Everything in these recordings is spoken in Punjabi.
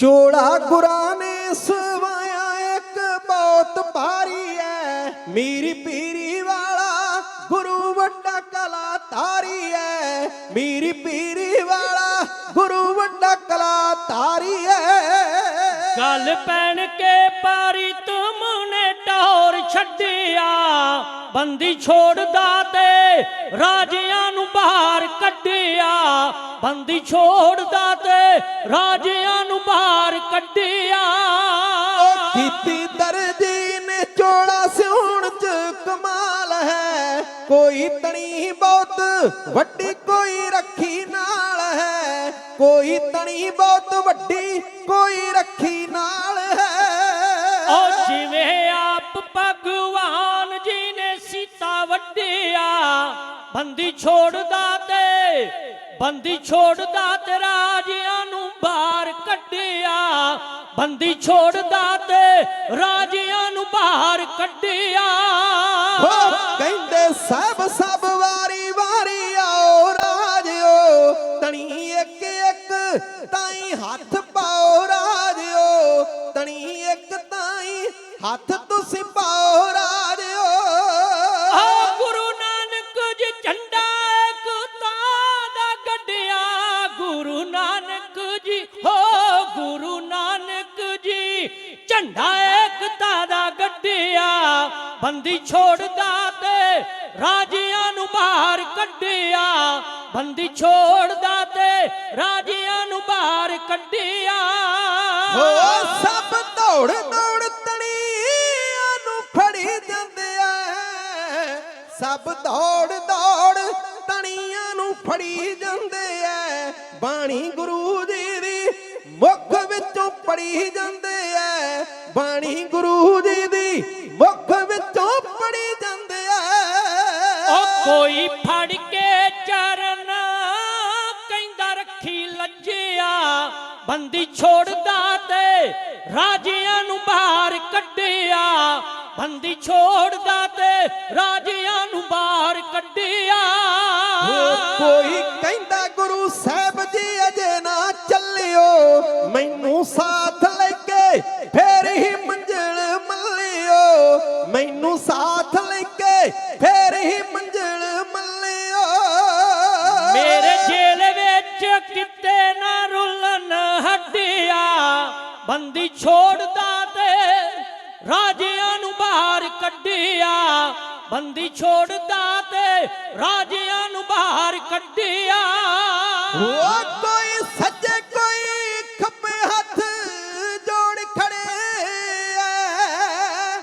ਚੋਲਾ ਗੁਰਾਂ ਸਵਾਇਆ ਇੱਕ ਬਹੁਤ ਭਾਰੀ ਐ। ਮੀਰੀ ਪੀਰੀ ਵਾਲਾ ਗੁਰੂ ਵੱਡਾ ਕਲਾ ਤਾਰੀ ਐ। ਮੀਰੀ ਪੀਰੀ ਵਾਲਾ ਗੁਰੂ ਵੱਡਾ ਕਲਾ ਤਾਰੀ ਐ। ਗੱਲ ਪੈਣ ਕੇ ਪਾਰੀ ਤੁਮ ਨੇ ਟੌਰ ਛੱਡਿਆ। ਬੰਦੀ ਛੋੜਦਾ ਤੇ ਰਾਜਿਆਂ ਨੂੰ ਬਾਹਰ ਕੱਢਿਆ। ਬੰਦੀ ਛੋੜਦਾ ਤੇ ਰਾਜਿਆਂ ਨੂੰ ਬਾਹਰ ਕੱਢਿਆ। ਕੀਤੀ ਦਰਜੀ ਨੇ ਚੋਲਾ ਸਿਉਣ ਚ ਕਮਾਲ ਹੈ। ਕੋਈ ਤਣੀ ਬਹੁਤ ਵੱਡੀ ਕੋਈ ਰੱਖੀ ਨਾਲ ਹੈ। ਕੋਈ ਤਣੀ ਬਹੁਤ ਵੱਡੀ ਕੋਈ ਰੱਖੀ ਨਾਲ ਹੈ। ਉਹ ਜਿਵੇਂ ਆਪ ਭਗਵਾਨ ਜੀ ਨੇ ਸੀਤਾ ਵੱਡਿਆ ਬੰਦੀ ਛੋੜਦਾ ਤੇ ਬੰਦੀ ਛੋੜਦਾ ਤੇ ਰਾਜਿਆਂ ਨੂੰ ਬਾਹਰ ਕੱਢਿਆ। ਬੰਦੀ ਛੋੜਦਾ ਤੇ ਰਾਜਿਆਂ ਨੂੰ ਬਾਹਰ ਕੱਢਿਆ। ਹੋ ਕਹਿੰਦੇ ਸਭ ਸਭ ਵਾਰੀ ਵਾਰੀ ਆਓ ਰਾਜਿਓ, ਤਣੀ ਇੱਕ ਇੱਕ ਤਾਈ ਹੱਥ ਪਾਓ ਰਾਜਿਓ, ਤਣੀ ਇੱਕ ਤਾਈ ਹੱਥ ਬੰਦੀ ਛੋੜਦਾ ਤੇ ਰਾਜਿਆਂ ਨੂੰ ਬਾਹਰ ਕੱਢਿਆ। ਬੰਦੀ ਛੋੜਦਾ ਤੇ ਰਾਜਿਆਂ ਨੂੰ ਬਾਹਰ ਕੱਢਿਆ। ਹੋ ਸਭ ਦੌੜ ਦੌੜ ਤਣੀਆਂ ਨੂੰ ਫੜੀ ਜਾਂਦੇ ਐ। ਸਭ ਦੌੜ ਦੌੜ ਤਣੀਆਂ ਨੂੰ ਫੜੀ ਜਾਂਦੇ ਐ। ਬਾਣੀ ਗੁਰੂ ਜੀ ਦੀ ਮੁੱਖ ਵਿੱਚੋਂ ਪੜੀ ਜਾਂਦੇ ਐ। ਬਾਣੀ ਗੁਰੂ ਜੀ ਦੀ ਕੋਈ ਫੜ ਕੇ ਚਰਨ ਕਹਿੰਦਾ ਰੱਖੀ ਲੱਜਿਆ, ਬੰਦੀ ਛੋੜਦਾ ਤੇ ਰਾਜਿਆਂ ਨੂੰ ਬਾਹਰ ਕੱਢਿਆ। ਬੰਦੀ ਛੋੜਦਾ ਤੇ ਰਾਜਿਆਂ ਨੂੰ ਬਾਹਰ ਕੱਢਿਆ। ਕੋਈ ਕਹਿੰਦਾ ਗੁਰੂ ਸਾਹਿਬ ਬੰਦੀ ਛੋੜਦਾ ਤੇ ਰਾਜਿਆਂ ਨੂੰ ਬਾਹਰ ਕੱਢਿਆ। ਬੰਦੀ ਛੋੜਦਾ ਤੇ ਰਾਜਿਆਂ ਨੂੰ ਬਾਹਰ ਕੱਢਿਆ। ਉਹ ਕੋਈ ਸੱਜੇ ਕੋਈ ਖੱਬੇ ਹੱਥ ਜੋੜ ਖੜੇ ਐ।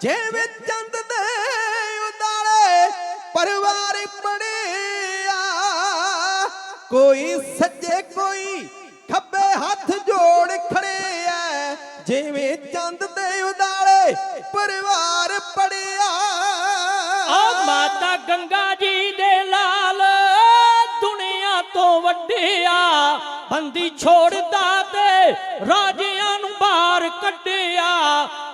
ਜਿਵੇਂ ਚੰਦ ਦੇ ਉਦਾਲੇ ਪਰਿਵਾਰ ਪੜਿਆ ਕੋਈ ਸੱਜੇ ਪਰਿਵਾਰ ਪੜਿਆ। ਆ ਮਾਤਾ ਗੰਗਾ ਜੀ ਦੇ ਲਾਲ ਦੁਨੀਆ ਤੋਂ ਵੱਡਿਆ। ਬੰਦੀ ਛੋੜਦਾ ਤੇ ਰਾਜਿਆਂ ਨੂੰ ਬਾਹਰ ਕੱਢਿਆ।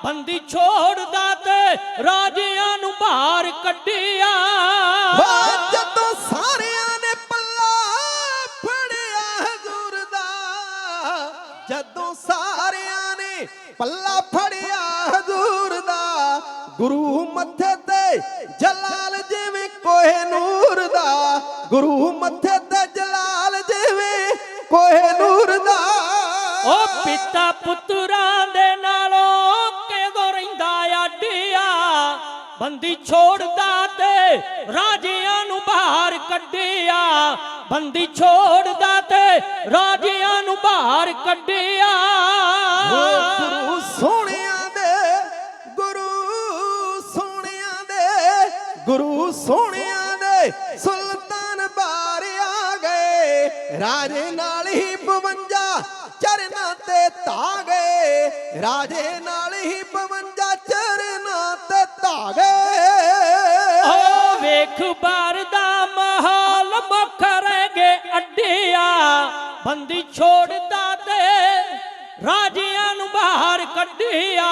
ਬੰਦੀ ਛੋੜਦਾ ਤੇ ਰਾਜਿਆਂ ਨੂੰ ਬਾਹਰ ਕੱਢਿਆ। ਜਦੋਂ ਸਾਰਿਆਂ ਨੇ ਪੱਲਾ ਫੜਿਆ ਹਜ਼ੂਰ ਦਾ ਜਦੋਂ ਸਾਰਿਆਂ ਨੇ ਪੱਲਾ ਫੜਿਆ ਗੁਰੂ ਮੱਥੇ ਤੇ ਜਲਾਲ ਜਿਵੇਂ ਕੋਹੇ ਨੂਰ ਦਾ, ਗੁਰੂ ਮੱਥੇ ਤੇ ਜਲਾਲ ਜਿਵੇਂ ਕੋਹੇ ਨੂਰ ਦਾ। ਉਹ ਪਿਤਾ ਪੁੱਤਰਾਂ ਦੇ ਨਾਲੋਂ ਕਿਦੋਂ ਰਹਿੰਦਾ ਆਡਿਆ ਬੰਦੀ ਛੋੜਦਾ ਤੇ ਰਾਜਿਆਂ ਨੂੰ ਬਾਹਰ ਕੱਢਿਆ। ਬੰਦੀ ਛੋੜਦਾ ਤੇ ਰਾਜਿਆਂ ਨੂੰ ਬਾਹਰ ਕੱਢਿਆ। ਗੁਰੂ ਸੋਹਣਿਆਂ ਦੇ ਸੁਲਤਾਨ ਬਾਰ ਆ ਗਏ। ਰਾਜੇ ਨਾਲ ਹੀ 52 ਚਰਨਾਂ ਤੇ ਧਾ ਗਏ ਰਾਜੇ ਨਾਲ ਹੀ 52 ਚਰਨਾਂ ਤੇ ਧਾ ਗਏ ਓ ਵੇਖ ਬਾਰ ਦਾ ਮਹਾਲ ਮੁਖ ਰਹਿ ਗਏ ਅੱਡਿਆ। ਬੰਦੀ ਛੋੜਦਾ ਤੇ ਰਾਜਿਆਂ ਨੂੰ ਬਾਹਰ ਕੱਢਿਆ।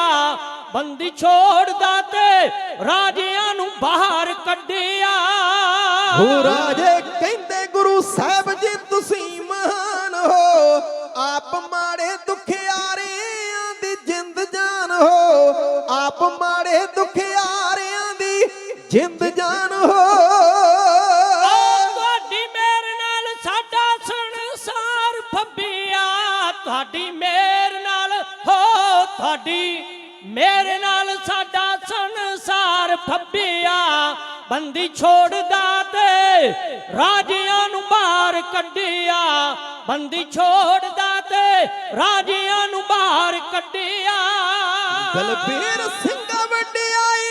ਬੰਦੀ ਛੋੜਦਾ ਤੇ ਰਾਜਿਆਂ ਨੂੰ ਬਾਹਰ ਕੱਢਿਆ। ਹੋ ਰਾਜੇ ਕਹਿੰਦੇ ਗੁਰੂ ਸਾਹਿਬ ਜੀ ਤੁਸੀਂ ਮਹਾਨ ਹੋ। ਆਪ ਮਾੜੇ ਦੁਖਿਆਰਿਆਂ ਦੀ ਜਿੰਦ ਜਾਨ ਹੋ। ਆਪ ਮਾੜੇ ਦੁਖਿਆਰਿਆਂ ਦੀ ਜਿੰਦ ਜਾਨ ਹੋ। ਤੁਹਾਡੀ ਮੇਰ ਨਾਲ ਸਾਡਾ ਸੰਸਾਰ ਫੱਬਿਆ। ਤੁਹਾਡੀ ਮੇਰ ਨਾਲ ਹੋ ਤੁਹਾਡੀ ਮੇਰੇ ਨਾਲ ਸਾਡਾ ਸੰਸਾਰ ਫੱਬਿਆ ਬੰਦੀ ਛੋੜਦਾ ਤੇ ਰਾਜਿਆਂ ਨੂੰ ਬਾਹਰ ਕੱਢਿਆ। ਬੰਦੀ ਛੋੜਦਾ ਤੇ ਰਾਜਿਆਂ ਨੂੰ ਬਾਹਰ ਕੱਢਿਆ। ਦਲਬੀਰ ਸਿੰਘ ਵਡਿਆਈ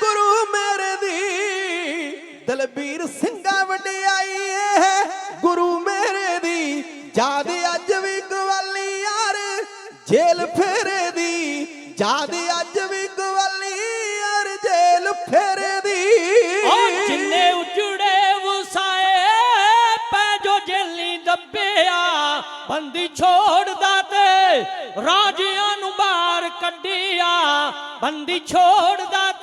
ਗੁਰੂ ਮੇਰੇ ਦੀ। ਦਲਬੀਰ ਸਿੰਘ ਵਡਿਆਈ ਏ, ਗੁਰੂ ਮੇਰੇ ਦੀ। ਜਾਦ ਅੱਜ ਵੀ ਗਵਾਲੀ ਯਾਰ ਜੇਲ ਫੇਰੇ ਦੀ ਅੱਜ ਵੀ ਗਵਾਲੀ ਯਾਰ ਜੇਲ ਫੇਰੇ ਦੀ। ਓ ਜਿੰਨੇ ਉਜੜੇ ਵਸਾਏ, ਪੈ ਜੋ ਜੇਲੀ ਦੱਬਿਆ। ਬੰਦੀ ਛੋੜਦਾ ਤੇ ਰਾਜਿਆਂ ਨੂੰ ਬਾਹਰ ਕੱਢਿਆ। ਬੰਦੀ ਛੋੜਦਾ ਤੇ